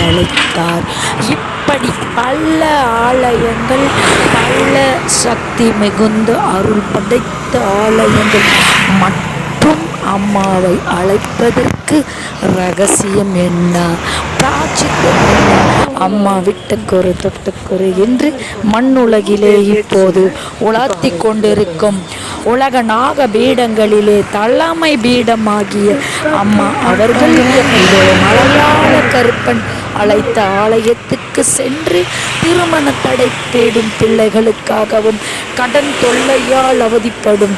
அழைத்தார் இப்படி பல ஆலயங்கள் பல சக்தி மிகுந்த அருள் படைத்த ஆலயங்கள் மற்றும் அம்மாவை அழைப்பதற்கு ரகசியம் என்ன? பிராச்சித்தம் என்ன? அம்மா விட்டுக்குறு தொட்டுக்குறு என்று மண்ணுலகிலே இப்போது உலாத்தி கொண்டிருக்கும். உலக நாக பீடங்களிலே தலைமை பீடமாகிய அம்மா அவர்கள் இதோ மலையாள கருப்பன் அழைத்த ஆலயத்துக்கு சென்று திருமண தடை தேடும் பிள்ளைகளுக்காகவும் கடன் தொல்லையால் அவதிப்படும்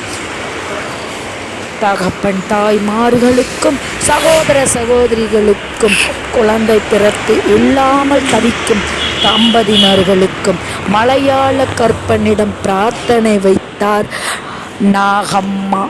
தகப்பன் தாய்மார்களுக்கும் சகோதர சகோதரிகளுக்கும் குழந்தை பிறப்பு இல்லாமல் தவிக்கும் தம்பதியினர்களுக்கும் மலையாள கற்பனிடம் பிரார்த்தனை வைத்தார் நாகம்மா.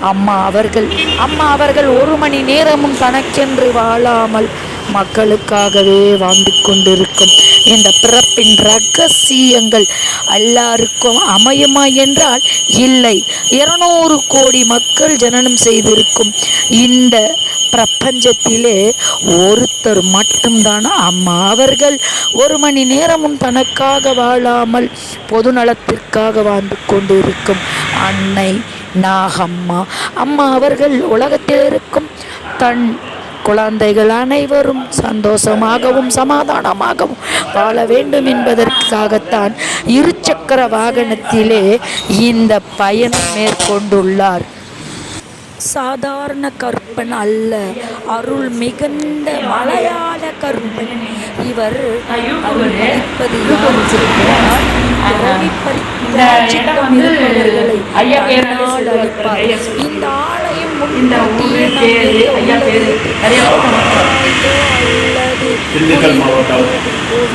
அம்மா அவர்கள் அம்மா அவர்கள் ஒரு மணி நேரமும் தனக்கென்று வாழாமல் மக்களுக்காகவே வாழ்ந்து கொண்டிருக்கும். இந்த பிறப்பின் ரகசியங்கள் எல்லாருக்கும் அமையுமா என்றால் இல்லை. இருநூறு கோடி மக்கள் ஜனனம் செய்திருக்கும் இந்த பிரபஞ்சத்திலே ஒருத்தர் மட்டும்தான்? அம்மா அவர்கள் ஒரு மணி நேரமும் தனக்காக வாழாமல் பொதுநலத்திற்காக வாழ்ந்து கொண்டிருக்கும் அன்னை நாகம்மா. அம்மா அவர்கள் உலகத்தில் இருக்கும் தன் குழந்தைகள் அனைவரும் சந்தோஷமாகவும் சமாதானமாகவும் வாழ வேண்டும் என்பதற்காகத்தான் இருசக்கர வாகனத்திலே இந்த பயணம் மேற்கொண்டுள்ளார் சாதாரண கற்பன் அல்ல அருள் மிகுந்த மலையாள கற்பன் இவர் அருள் அளிப்பது யார் என்றால், பிறவி பரித்தாட்சிக்கம் இருப்பவர்களை ஐயா பேர் என்ன அருளால் சொல்லுவார்? அளிப்பார். ஐயா சொல்லுவார். இந்த இந்த நாம் பேரு ஐயா பேரு நிறைய திண்டுக்கல் மாவட்டம்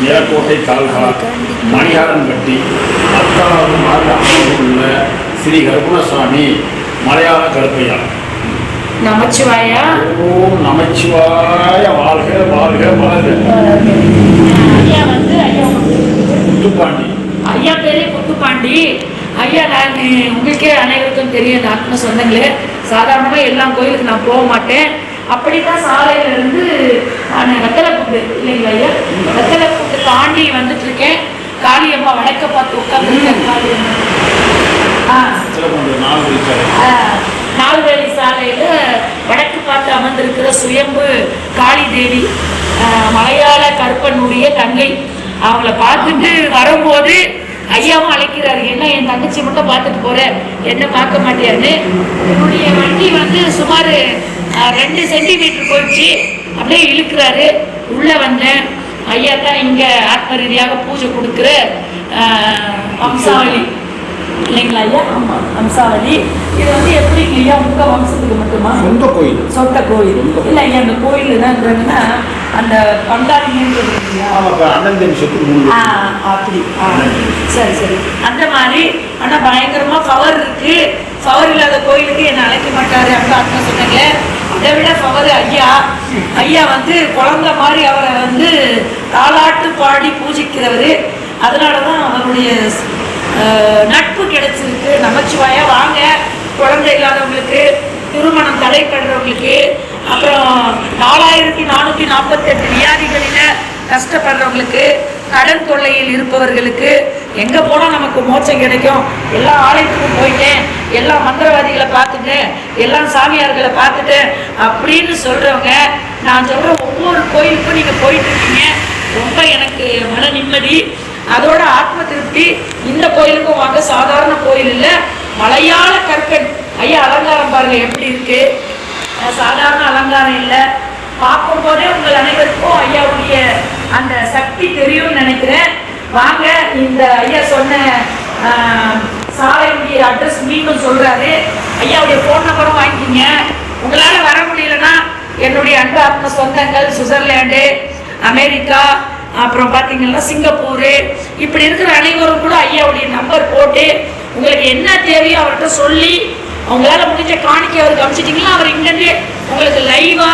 நிலக்கோட்டை தாலுகா மணியாரன்பட்டி பத்தாவது மாவட்டத்தில் உள்ள ஸ்ரீ கருப்பணசாமி மலையாள கருப்பையா. நமச்சிவாயா? ஓம் நமச்சிவாய வாழ்க வாழ்க வாழ்க. ஐயா வந்து ஐயா முத்துப்பாண்டி ஐயா பேரே முத்துப்பாண்டி ஐயா நான் உங்களுக்கே அனைவருக்கும் தெரியும் ஆத்ம சொந்தங்களே சாதாரணமாக எல்லா கோயிலுக்கு நான் போக மாட்டேன். அப்படிதான் சாலையில இருந்து நான் வெத்தலைப்புட்டு இல்லைங்களா ஐயா? வெத்தலைப்புட்டு தாண்டி வந்துட்டு இருக்கேன் காளியம்மா வடக்க பார்த்து ஆஹ், நால்வழி சாலையில வடக்கு பார்த்து அமர்ந்திருக்கிற சுயம்பு காளி தேவி மலையாள கருப்பனுடைய தங்கை. அவங்கள பார்த்துட்டு வரும்போது ஐயாவும் அழைக்கிறாரு என்ன என் தங்கச்சி மட்டும் பார்த்துட்டு போற? என்ன பார்க்க மாட்டேன்னு என்னுடைய வண்டி வந்து சுமார் ரெண்டு சென்டிமீட்டர் போயிடுச்சு. அப்படியே இழுக்கிறாரு. உள்ள வந்தேன். ஐயா தான் இங்க ஆத்ம ரீதியாக பூஜை கொடுக்குற வம்சாவளி. இல்லைங்களா ஐயா ஆமாம் வம்சாவளி இது வந்து எப்படிங்க ஐயா உங்க வம்சத்துக்கு மட்டுமா? சொந்த கோயில். சொந்த கோயில். இல்லை ஐயா அந்த கோயில் என்னன்றாங்கன்னா அந்த பண்டாரிங்கிறது இல்லையா? அப்படி. சரி சரி. அந்த மாதிரி ஆனா பயங்கரமா பவர் இருக்கு. பவர் இல்லாத கோயிலுக்கு என்ன அழைக்க மாட்டாரு அப்படின்னு அர்த்தம் சொன்னாங்க அதை விட பவர் ஐயா. ஐயா வந்து குழந்தை மாதிரி அவரை வந்து தாலாட்டு பாடி பூஜிக்கிறவர். அதனாலதான் அவருடைய அஹ், நட்பு கிடைச்சிருக்கு. நமச்சிவாயா வாங்க. குழந்தை இல்லாதவங்களுக்கு திருமணம் தடைப்படுறவங்களுக்கு அப்புறம் நாலாயிரத்தி நானூற்றி நாற்பத்தெட்டு வியாதிகளில் கஷ்டப்படுறவங்களுக்கு கடன் தொல்லையில் இருப்பவர்களுக்கு எங்கே போனால் நமக்கு மோட்சம் கிடைக்கும்? எல்லா ஆலயத்துக்கும் போயிட்டேன். எல்லா மந்திரவாதிகளை பார்த்துட்டேன். எல்லா சாமியார்களை பார்த்துட்டேன். அப்படின்னு சொல்கிறவங்க நான் சொல்கிற ஒவ்வொரு கோயிலுக்கும் நீங்கள் போயிட்டு இருக்கீங்க. ரொம்ப எனக்கு மன நிம்மதி. அதோட ஆத்ம திருப்தி இந்த கோயிலுக்கும் வாங்க. சாதாரண கோயில் இல்லை. மலையாள கற்கன் ஐயா அலங்காரம் பாருங்க எப்படி இருக்கு? சாதாரண அலங்காரம் இல்லை. பார்க்கும் போதே உங்கள் அனைவருக்கும் ஐயாவுடைய அந்த சக்தி தெரியும்னு நினைக்கிறேன். வாங்க இந்த ஐயா சொன்ன சாலையுடைய அட்ரஸ் மீண்டும் சொல்றாரு. ஐயாவுடைய ஃபோன் நம்பரும் வாங்கிக்கிங்க. உங்களால் வர முடியலன்னா என்னுடைய அன்பு ஆத்ம சொந்தங்கள் சுவிட்சர்லாண்டு அமெரிக்கா அப்புறம் பார்த்தீங்கன்னா சிங்கப்பூர். இப்படி இருக்கிற அனைவரும் கூட ஐயாவுடைய நம்பர் போட்டு உங்களுக்கு என்ன தேவையோ அவர்கிட்ட சொல்லி அவங்களால முடிஞ்ச காணிக்க அவருக்கு அனுப்பிச்சிட்டிங்களா? அவர் இங்கேருந்து உங்களுக்கு லைவா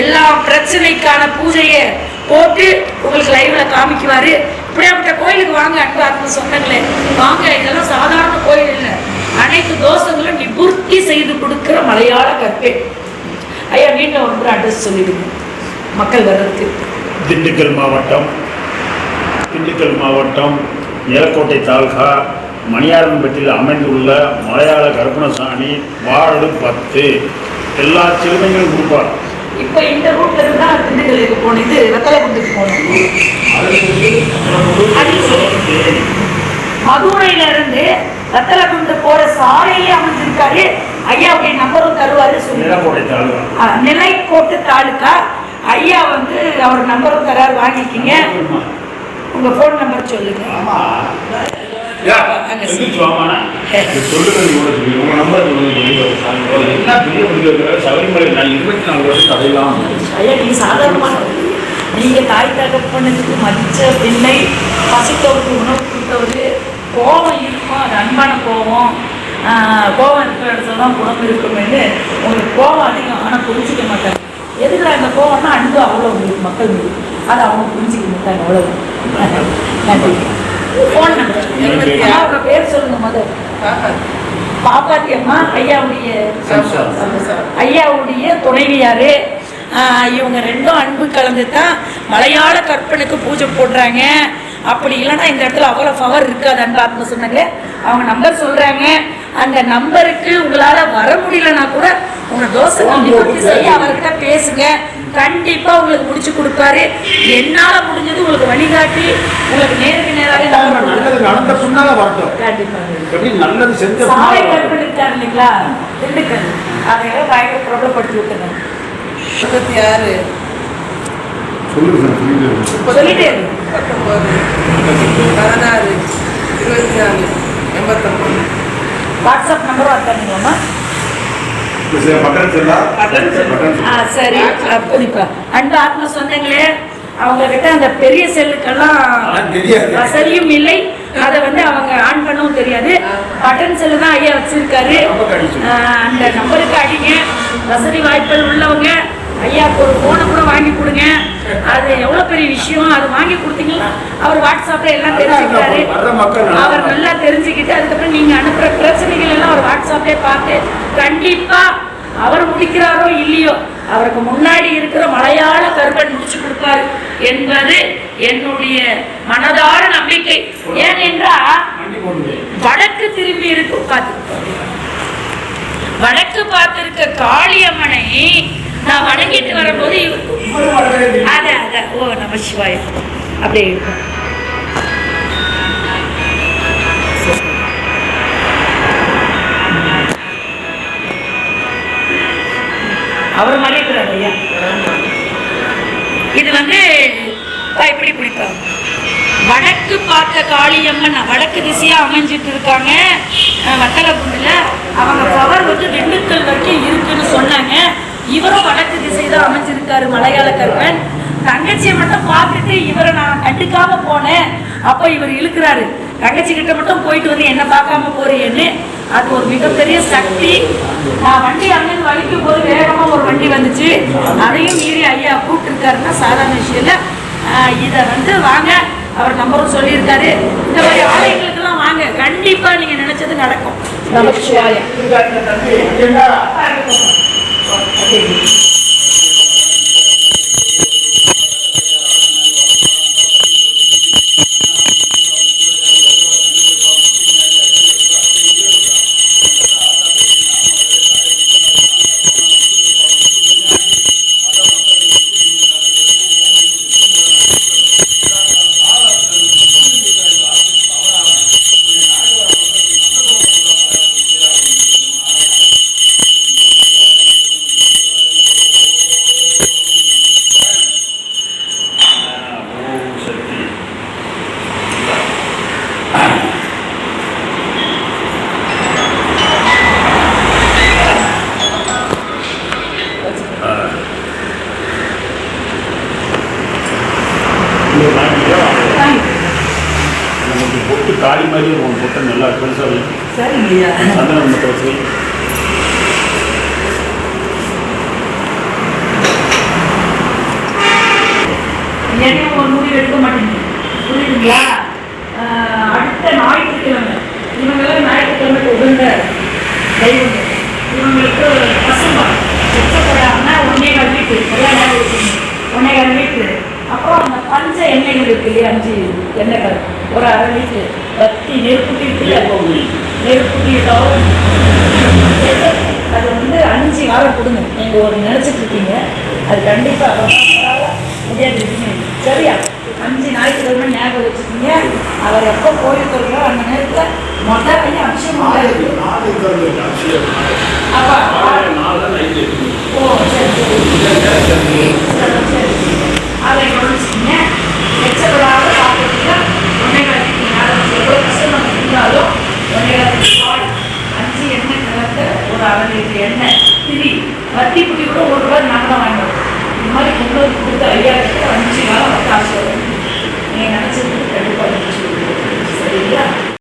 எல்லா பிரச்சனைக்கான பூஜையை போட்டு உங்களுக்கு லைவில் காமிக்குவார். இப்படியாப்பட்ட கோயிலுக்கு வாங்க அன்பு ஆத்ம வாங்க இதெல்லாம் சாதாரண கோயில் இல்லை. அனைத்து தோஷங்களும் நிபுர்த்தி செய்து கொடுக்குற மலையாள கற்பே. ஐயா வீட்டில் ஒரு அட்ரஸ் சொல்லிடுங்க. மக்கள் வர்றதுக்கு. திண்டுக்கல் மாவட்டம். திண்டுக்கல் மாவட்டம் நிலக்கோட்டை தாலுகா மணியாரன்பட்டியில் அமைந்துள்ள மலையாள கருப்பணசாமி வார்டு பத்து. எல்லா சிறுமைகளும் கொடுப்பார் இப்போ இந்த ரூட்ல இருந்து தான் திண்டுக்கல்லுக்கு போகணும். இது வெத்தலைக்குண்டுக்கு போகணும். மதுரையில இருந்து வெத்தலைக்குண்டு போற சாலையிலே அமைஞ்சிருக்காரு. ஐயாவுடைய நம்பரும் தருவாரு நிலக்கோட்டை தாலுகா. நிலைக்கோட்டு தாலுக்கா ஐயா வந்து அவர் நம்பரும் தராரு வாங்கிக்கிங்க. உங்க ஃபோன் நம்பர் சொல்லுங்க. நீங்க தாய் தகப்பனுக்கு மதிச்ச பிள்ளை பசித்தவருக்கு உணவு கொடுத்தவர் கோபம் இருக்கும்? அது அன்பான கோபம். கோபம் இருக்கிற இடத்துல தான் குணம் இருக்குமேனு உங்களுக்கு கோபம் அதிகம். ஆனால் புரிஞ்சிக்க மாட்டாங்க. எதுக்குல அந்த கோபம்னா அன்பு அவ்வளோ உங்களுக்கு மக்கள் மீது. அதை அவங்க புரிஞ்சிக்க மாட்டாங்க அவ்வளோ நன்றி. ஃபோன் நம்பர் பேர் சொல்லுங்க முதல். பாப்பாத்தி அம்மா ஐயாவுடைய ஐயாவுடைய துணைவியாரு. இவங்க ரெண்டும் அன்பு கலந்து தான் மலையாள கற்பனுக்கு பூஜை போடுறாங்க. அப்படி இல்லைன்னா இந்த இடத்துல அவ்வளோ பவர் இருக்காது அன்பு ஆத்மா சொன்னாங்க அவங்க நம்பர் சொல்றாங்க. அந்த நம்பருக்கு உங்களால வர முடியலன்னா கூட உங்க தோசை நிவர்த்தி செய்ய அவர்கிட்ட பேசுங்க. கண்டிப்பா உங்களுக்கு முடிச்சு கொடுப்பாரு. என்னால முடிஞ்சது உங்களுக்கு வழிகாட்டி உங்களுக்கு நேருக்கு நேராக நல்லது. நடந்த பின்னால வரட்டும். கண்டிப்பா. நல்லது செஞ்ச சாலை இல்லைங்களா? திண்டுக்கல். அதையெல்லாம் பயங்கர பிரபலப்படுத்தி விட்டுருங்க முப்பத்தி ஆறு சொல்லிட்டே. பத்தொன்பது பதினாறு இருபத்தி நாலு எண்பத்தொம்பது. வாட்ஸ்அப் நம்பரும் ஆ சொல்லா. சரி அப்படிப்பா அன்பு ஆத்ம சொந்தங்களே அவங்க கிட்ட அந்த பெரிய செல்லுக்கெல்லாம். வசதியும் இல்லை. அதை வந்து அவங்க ஆன் பண்ணவும் தெரியாது. பட்டன் செல்லு தான் ஐயா வச்சிருக்காரு. அந்த நம்பருக்கு அடிங்க. வசதி வாய்ப்புகள் உள்ளவங்க ஐயாவுக்கு ஒரு ஃபோனை கூட வாங்கி கொடுங்க. அது எவ்வளோ பெரிய விஷயம்? அது வாங்கி கொடுத்தீங்கன்னா அவர் வாட்ஸ்அப்ல எல்லாம் தெரிஞ்சுக்கிறாரு. அவர் நல்லா தெரிஞ்சுக்கிட்டு அதுக்கப்புறம் நீங்க அனுப்புற பிரச்சனைகள் எல்லாம் அவர் வாட்ஸ்அப்லயே பார்த்து கண்டிப்பா அவர் முடிக்கிறாரோ இல்லையோ அவருக்கு முன்னாடி இருக்கிற மலையாள கருப்பன் முடிச்சு கொடுப்பார் என்பது என்னுடைய மனதார நம்பிக்கை. ஏனென்றா. வடக்கு திரும்பி இருக்கு பார்த்து வடக்கு பார்த்திருக்க காளியம்மனை நான் வணங்கிட்டு வரும்போது அத அத ஓ நம சிவாய. அப்படியே இருக்கும். அவர் மாதிரி இருக்கிறார் ஐயா. இது வந்து இப்படி பிடிப்பாங்க வடக்கு பார்த்த காளியம்மன் வடக்கு திசையா அமைஞ்சிட்டு இருக்காங்க. அஹ், வத்தலகுண்டுல அவங்க பவர் வந்து திண்டுக்கல் வரைக்கும் இருக்குன்னு சொன்னாங்க. இவரும் வடக்கு திசை தான் அமைஞ்சிருக்காரு மலையாள கருப்பன். தங்கச்சியை மட்டும் பார்த்துட்டு இவரை நான் கண்டுக்காம போனேன். அப்போ இவர் இழுக்கிறாரு. தங்கச்சி கிட்ட மட்டும் போயிட்டு வந்து என்ன பார்க்காம போறியேன்னு. அது ஒரு மிகப்பெரிய சக்தி. நான் வண்டி அங்கிருந்து வலிக்கும் போது வேகமா ஒரு வண்டி வந்துச்சு. அதையும் மீறி ஐயா கூப்பிட்டுருக்காருன்னா சாதாரண விஷயம் இதை வந்து வாங்க. அவர் நம்பரும் சொல்லியிருக்காரு. இந்த மாதிரி ஆலயங்களுக்கெல்லாம் வாங்க. கண்டிப்பா நீங்க நினைச்சது நடக்கும். நமச்சிவாயம். இந்த பொட்டு காளி மாதிரி இருக்கும் பொட்டு நல்லா பெருசாக வைக்கும் சரிங்கய்யா. சந்தனம் மட்டும் வச்சு ஒரு முடிவு எடுக்க மாட்டேங்க புரியுதுங்களா? வாரம் கொடுங்க. நீங்கள் ஒரு நினச்சிட்டு இருக்கீங்க. அது கண்டிப்பாக முடியாது. சரியா? அஞ்சு ஞாயிற்றுக்கிழமை ஞாபகம் வச்சுக்கோங்க. அவர் எப்போ கோயில் திறக்கிறோ அந்த நேரத்தில் மொட்டை பண்ணி அபிஷேகம் அப்போ ஓ சரி சரி. சரி சரி. அதை